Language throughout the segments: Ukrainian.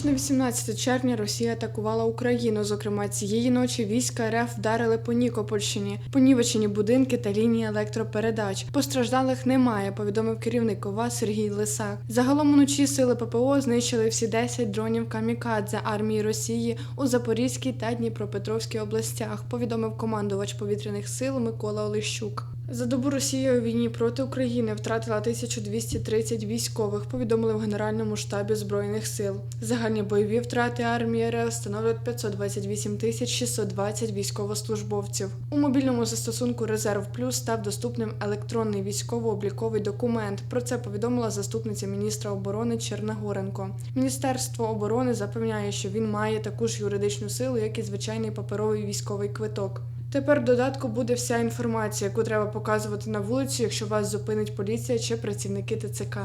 ніч на 18 червня Росія атакувала Україну. Зокрема, цієї ночі війська РФ вдарили по Нікопольщині, понівечені будинки та лінії електропередач. Постраждалих немає, повідомив керівник ОВА Сергій Лисак. Загалом уночі сили ППО знищили всі 10 дронів камікадзе армії Росії у Запорізькій та Дніпропетровській областях. Повідомив командувач повітряних сил Микола Олещук. За добу Росія у війні проти України втратила 1230 військових, повідомили в Генеральному штабі Збройних сил. Загальні бойові втрати армії РФ становлять 528 тисяч 620 військовослужбовців. У мобільному застосунку Резерв Плюс став доступним електронний військово-обліковий документ. Про це повідомила заступниця міністра оборони Черногоренко. Міністерство оборони запевняє, що він має таку ж юридичну силу, як і звичайний паперовий військовий квиток. Тепер в додатку буде вся інформація, яку треба показувати на вулиці, якщо вас зупинить поліція чи працівники ТЦК.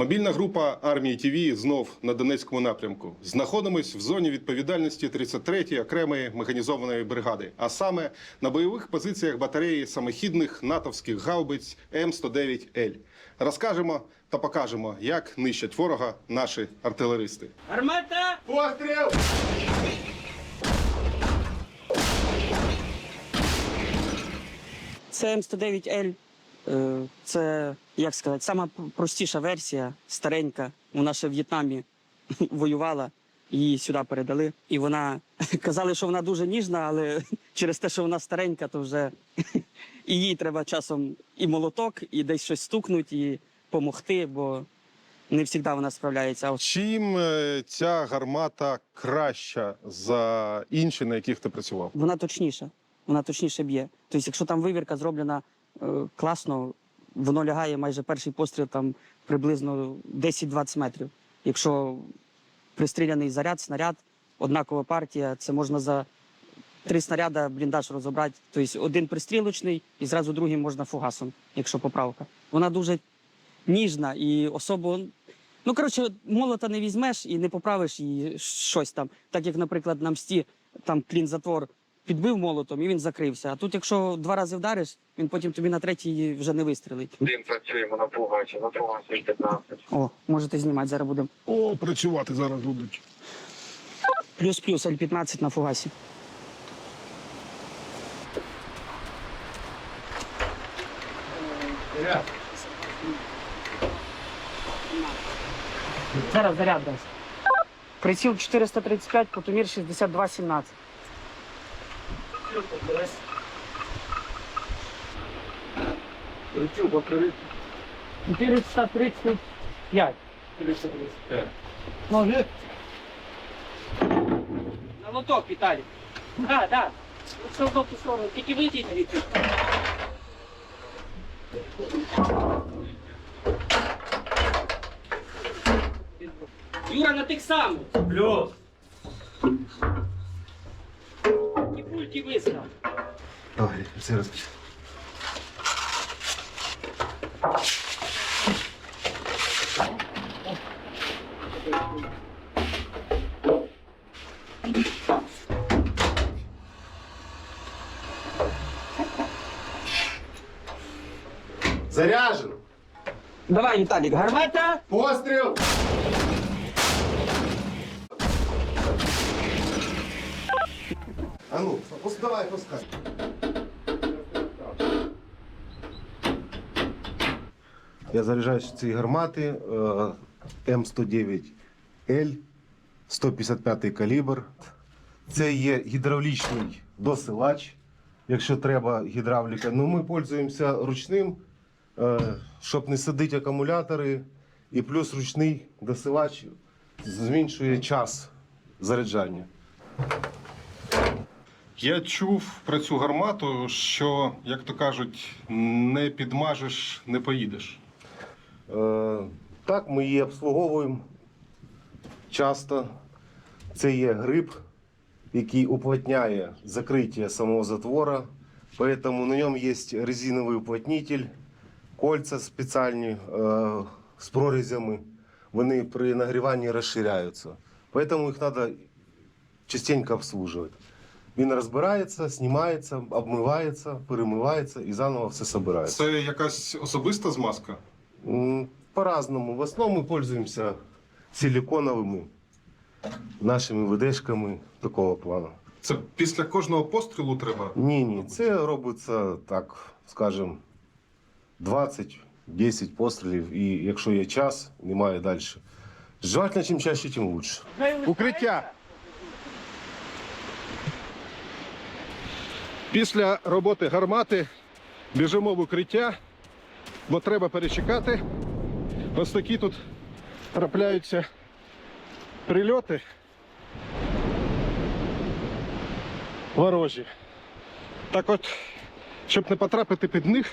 Мобільна група армії ТІВІ знов на Донецькому напрямку. Знаходимось в зоні відповідальності 33-ї окремої механізованої бригади, а саме на бойових позиціях батареї самохідних натовських гаубиць М109Л. Розкажемо та покажемо, як нищать ворога наші артилеристи. Армата! Постріл! Це М109Л. Е, Це, як сказати, сама простіша версія, старенька. Вона ще в В'єтнамі воювала, її сюди передали. І вона казали, що вона дуже ніжна, але через те, що вона старенька, то вже і їй треба часом і молоток, і десь щось стукнуть, і допомогти, бо не завжди вона справляється. Чим е, ця гармата краща за інші, на яких ти працював? вона точніша. Вона точніше б'є. Тобто, якщо там вивірка зроблена класно, воно лягає майже перший постріл там приблизно 10-20 метрів. Якщо пристріляний заряд, снаряд, однакова партія, це можна за три снаряда бліндаж розібрати. Тобто один пристрілочний і зразу другий можна фугасом, якщо поправка. Вона дуже ніжна і особо. Ну, коротше, молота не візьмеш і не поправиш її щось там. Так як, наприклад, на мсті там клін затвор підбив молотом і він закрився. А тут, якщо два рази вдариш, він потім тобі на третій вже не вистрілить. Один працюємо на Пугачі, на Пугачі 15. О, можете знімати, зараз будемо. О, працювати зараз будуть. Плюс-плюс L15 на фугасі. Зараз заряд дасть. Приціл 435, потомір 62,17. 435. Може? На лоток, Віталій. Да, да. Ну, все в ту сторону. Тільки вийдіть звідси. Юра, на тих самих. Плюс. Пульки вистав. Ой, все раз. Заряжен! Давай, Віталік, гармата. Пострел! А ну, давай, пускай. Я заряджаюсь ці гармати е, М109Л, 155 калібр. Це є гідравлічний досилач, якщо треба гідравліка. Ну, ми пользуємося ручним, е, щоб не садити акумулятори. І плюс ручний досилач зменшує час заряджання. Я чув про цю гармату, що, як то кажуть, не підмажеш, не поїдеш. Е, так, ми її обслуговуємо часто. Це є гриб, який уплотняє закриття самого затвора. Поэтому на ньому є резиновий уплотнитель, кольця спеціальні е, з прорізями. Вони при нагріванні розширяються. Поэтому їх треба частенько обслуживать. Він розбирається, знімається, обмивається, перемивається і заново все збирається. Це якась особиста змазка? По-разному. В основном мы пользуемся силиконовыми нашими ВДшками такого плану. Це після кожного пострілу треба. Ні, ні, це робиться так, скажем, 20-10 пострілів, і якщо є час, немає далі. Желательно, чим чаще, тим лучше. Укриття. Після роботи гармати біжимо в укриття, бо треба перечекати. Ось такі тут трапляються прильоти. Ворожі. Так от, щоб не потрапити під них,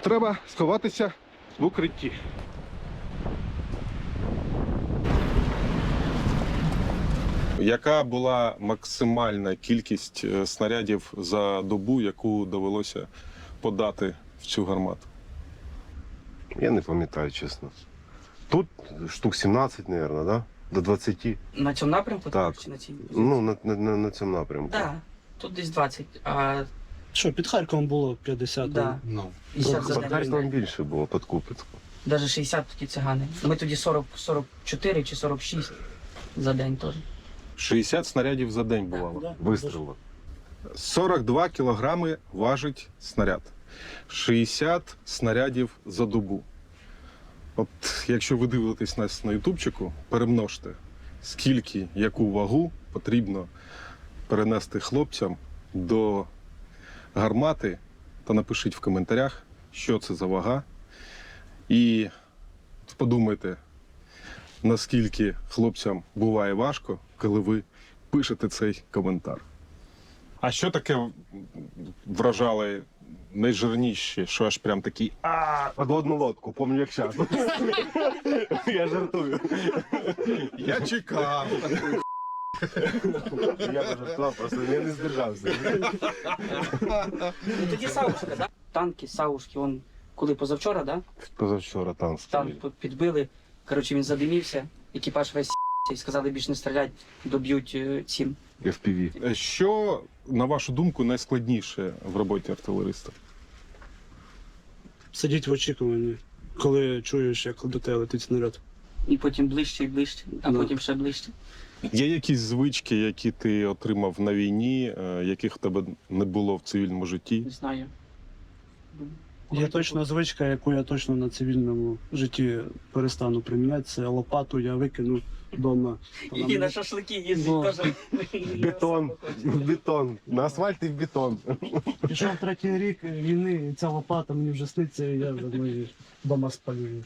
треба сховатися в укритті. Яка була максимальна кількість е, снарядів за добу, яку довелося подати в цю гармату? Я не пам'ятаю, чесно. Тут штук 17, мабуть, да? до 20. На цьому напрямку Так. чи на цій? Ну, на, на, на, на цьому напрямку. Так, тут десь 20, а Що, під Харковом було 50. Да. Ну. 50 за Під день. Харковом більше було під Купецьком. Навіть 60 такі цигани. Ми тоді 40, 44 чи 46 за день теж. 60 снарядів за день бувало. Да. Вистрілило. 42 кілограми важить снаряд. 60 снарядів за добу. От якщо ви дивитесь нас на ютубчику, перемножте, скільки, яку вагу потрібно перенести хлопцям до гармати, та напишіть в коментарях, що це за вага. І подумайте, наскільки хлопцям буває важко, коли ви пишете цей коментар. А що таке вражали найжирніше, що аж прям такий а Подводну лодку, пам'ятаю, як зараз. Я жартую. я чекав. Я пожартував, просто я не здержався. Ну тоді Саушка, да? Танки, Саушки, он коли позавчора, да? Позавчора там Танк підбили. Коротше, він задимівся, екіпаж весь і сказали більш не стріляти, доб'ють е, цим. FPV. Що, на вашу думку, найскладніше в роботі артилериста? Сидіть в очікуванні, коли чуєш, як до тебе летить снаряд. І потім ближче і ближче, а потім ще ближче. Є якісь звички, які ти отримав на війні, е, яких в тебе не було в цивільному житті? Не знаю. Є точна звичка, яку я точно на цивільному житті перестану приміняти. Це лопату я викину вдома. І на шашлики їздить Ну. теж. Бетон. Бетон. На асфальт і в бетон. Пішов третій рік війни, і ця лопата мені вже сниться, і я вже і вдома спалюю.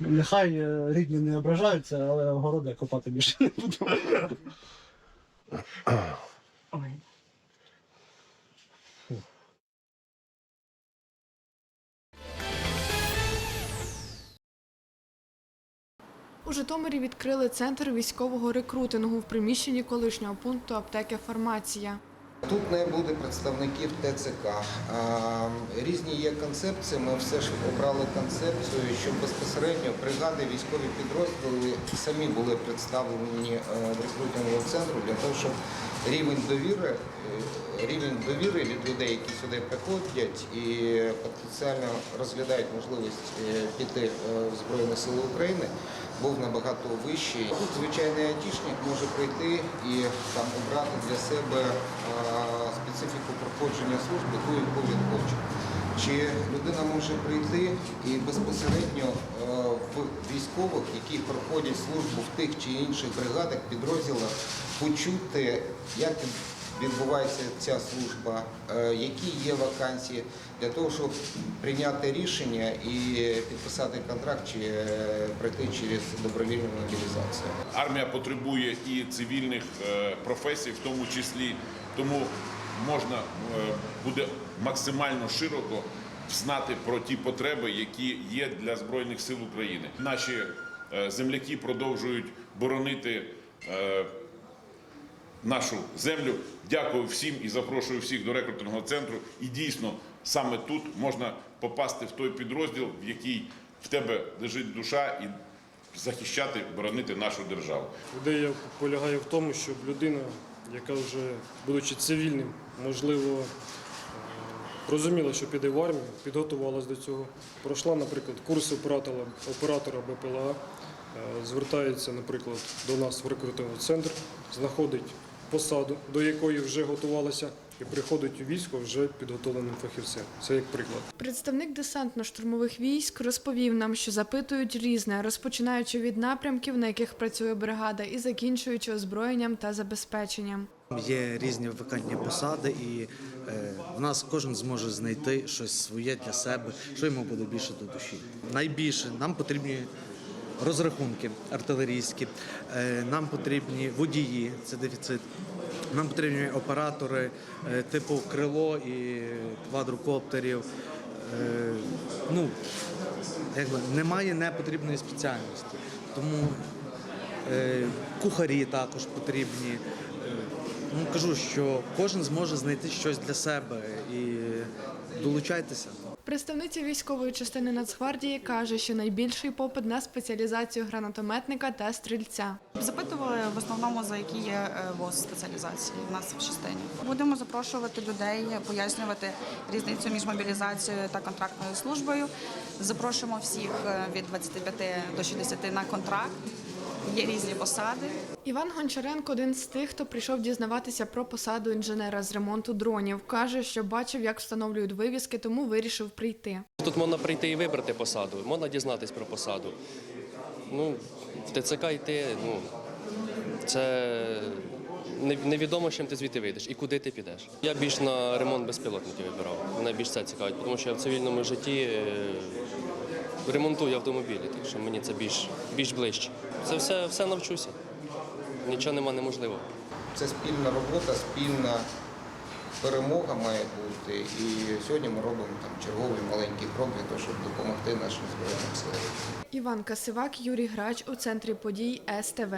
Нехай е, рідні не ображаються, але городи копати більше не буду. Ой. У Житомирі відкрили центр військового рекрутингу в приміщенні колишнього пункту аптеки Фармація. Тут не буде представників ТЦК. Різні є концепції. Ми все ж обрали концепцію, щоб безпосередньо бригади, військові підрозділи самі були представлені е, в рекрутинговому центру для того, щоб рівень довіри, е, рівень довіри від людей, які сюди приходять і потенціально розглядають можливість е, піти в Збройні Сили України, був набагато вищий. Тут звичайний айтішник може прийти і там обрати для себе е, специфіку проходження служби, ту, яку він хоче. Чи людина може прийти і безпосередньо е, в військових, які проходять службу в тих чи інших бригадах, підрозділах, почути, як відбувається ця служба, е, які є вакансії, для того, щоб прийняти рішення і підписати контракт чи е, пройти через добровільну мобілізацію. Армія потребує і цивільних е, професій, в тому числі, тому можна буде максимально широко знати про ті потреби, які є для збройних сил України. Наші земляки продовжують боронити. Нашу землю дякую всім і запрошую всіх до рекрутингового центру. І дійсно саме тут можна попасти в той підрозділ, в який в тебе лежить душа, і захищати, боронити нашу державу. Ідея полягає в тому, щоб людина, яка вже будучи цивільним, можливо, е, розуміла, що піде в армію, підготувалась до цього. Пройшла, наприклад, курси оператора, оператора БПЛА, е, звертається, наприклад, до нас в рекрутинговий центр, знаходить посаду, до якої вже готувалася, і приходить у військо вже підготовленим фахівцем. Це як приклад. Представник десантно-штурмових військ розповів нам, що запитують різне, розпочинаючи від напрямків, на яких працює бригада, і закінчуючи озброєнням та забезпеченням. Є різні вакантні посади, і е, в нас кожен зможе знайти щось своє для себе, що йому буде більше до душі. Найбільше нам потрібні розрахунки артилерійські, е, нам потрібні водії, це дефіцит. Нам потрібні оператори е, типу крило і квадрокоптерів. Е, ну, якби немає непотрібної спеціальності. Тому Кухарі також потрібні. Ну, кажу, що кожен зможе знайти щось для себе і долучайтеся. Представниця військової частини Нацгвардії каже, що найбільший попит на спеціалізацію гранатометника та стрільця. Запитували в основному за які є е, ВОЗ спеціалізації в нас в частині. Будемо запрошувати людей, пояснювати різницю між мобілізацією та контрактною службою. Запрошуємо всіх е, від 25 до 60 на контракт. Є різні посади. Іван Гончаренко один з тих, хто прийшов дізнаватися про посаду інженера з ремонту дронів. каже, що бачив, як встановлюють вивіски, тому вирішив прийти. Тут можна прийти і вибрати посаду, можна дізнатись про посаду. Ну, в ТЦК йти, ну, це невідомо, чим ти звідти вийдеш і куди ти підеш. Я більш на ремонт безпілотників вибирав. Мене більш це цікавить, тому що я в цивільному житті е, ремонтую автомобілі, так що мені це більш, більш ближче. Це все, все навчуся. Нічого нема неможливого. Це спільна робота, спільна перемога має бути. І сьогодні ми робимо там черговий маленький крок для того, щоб допомогти нашим збройним силам. Іван Касивак, Юрій Грач у центрі подій СТВ.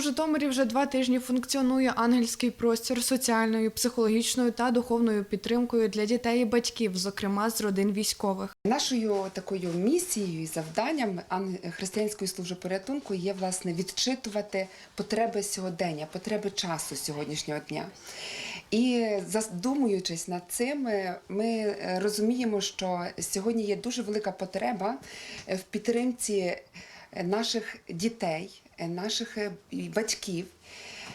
Житомирі вже два тижні функціонує ангельський простір соціальною, психологічною та духовною підтримкою для дітей і батьків, зокрема з родин військових. Нашою такою місією і завданням ан- християнської служби порятунку є власне відчитувати потреби сьогодення, потреби часу сьогоднішнього дня. І задумуючись над цим, ми розуміємо, що сьогодні є дуже велика потреба в підтримці наших дітей, наших е, батьків,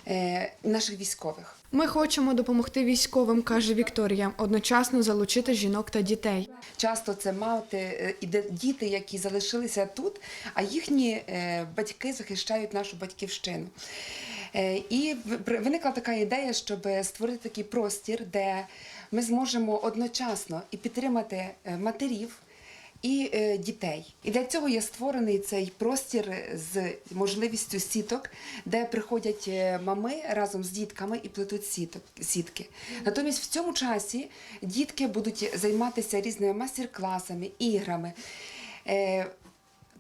е, наших військових. Ми хочемо допомогти військовим, каже Вікторія, одночасно залучити жінок та дітей. Часто це мати е, і діти, які залишилися тут, а їхні е, батьки захищають нашу батьківщину. Е, І виникла така ідея, щоб створити такий простір, де ми зможемо одночасно і підтримати е, матерів. І е, дітей. І для цього є створений цей простір з можливістю сіток, де приходять е, мами разом з дітками і плетуть сіток, сітки. Натомість в цьому часі дітки будуть займатися різними майстер-класами, іграми. Е,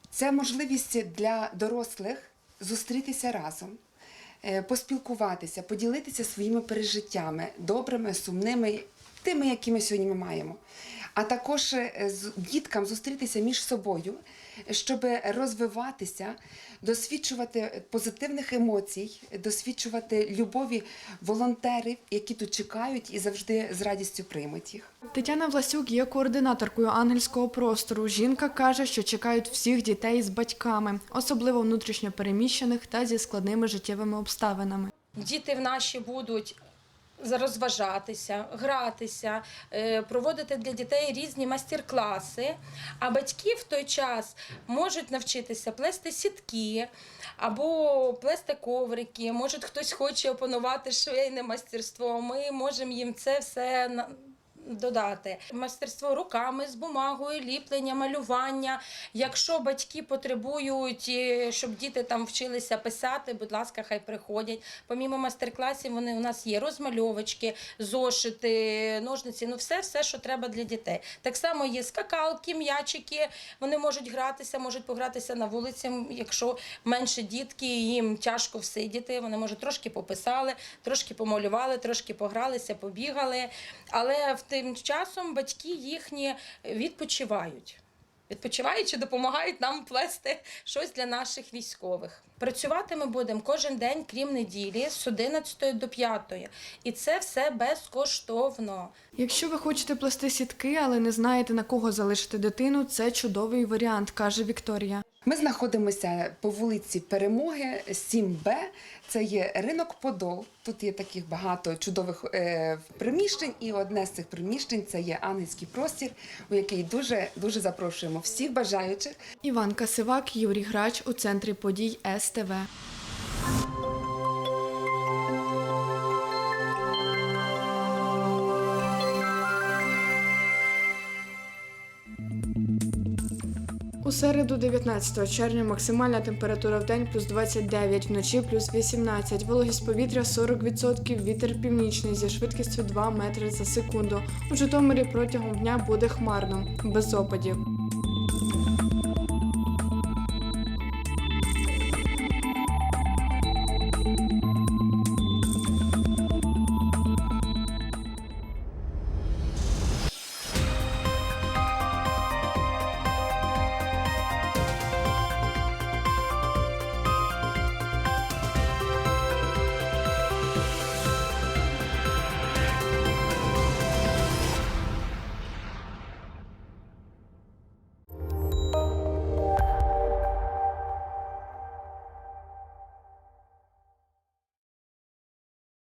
Це можливість для дорослих зустрітися разом, поспілкуватися, поділитися своїми пережиттями, добрими, сумними, тими, які ми сьогодні ми маємо. А також е, з діткам зустрітися між собою, щоб розвиватися, досвідчувати позитивних емоцій, досвідчувати любові волонтерів, які тут чекають і завжди з радістю приймуть їх. Тетяна Власюк є координаторкою ангельського простору. Жінка каже, що чекають всіх дітей з батьками, особливо внутрішньо переміщених та зі складними життєвими обставинами. Діти в наші будуть розважатися, гратися, е, проводити для дітей різні майстер-класи. А батьки в той час можуть навчитися плести сітки або плести коврики. Може, хтось хоче опанувати швейне майстерство. Ми можемо їм це все додати. Мастерство руками з бумагою, ліплення, малювання. Якщо батьки потребують, е, щоб діти там вчилися писати, будь ласка, хай приходять. Помімо майстер-класів, вони у нас є розмальовочки, зошити, ножниці, ну все, все, що треба для дітей. Так само є скакалки, м'ячики. Вони можуть гратися, можуть погратися на вулиці, якщо менше дітки, їм тяжко всидіти. Вони може трошки пописали, трошки помалювали, трошки погралися, побігали. Але в тим часом батьки їхні відпочивають. відпочиваючи, допомагають нам плести щось для наших військових. Працювати ми будемо кожен день, крім неділі, з 11 до 5. І це все безкоштовно. Якщо ви хочете плести сітки, але не знаєте на кого залишити дитину, це чудовий варіант, каже Вікторія. Ми знаходимося по вулиці Перемоги 7Б. Це є ринок Подол. Тут є таких багато чудових е, приміщень, і одне з цих приміщень це є ангельський простір, у який дуже дуже запрошуємо всіх бажаючих. Іван Касивак, Юрій Грач у центрі подій СТВ. У середу, 19 червня, максимальна температура в день плюс 29, вночі плюс 18, вологість повітря 40%, вітер північний зі швидкістю 2 метри за секунду. У Житомирі протягом дня буде хмарно, без опадів.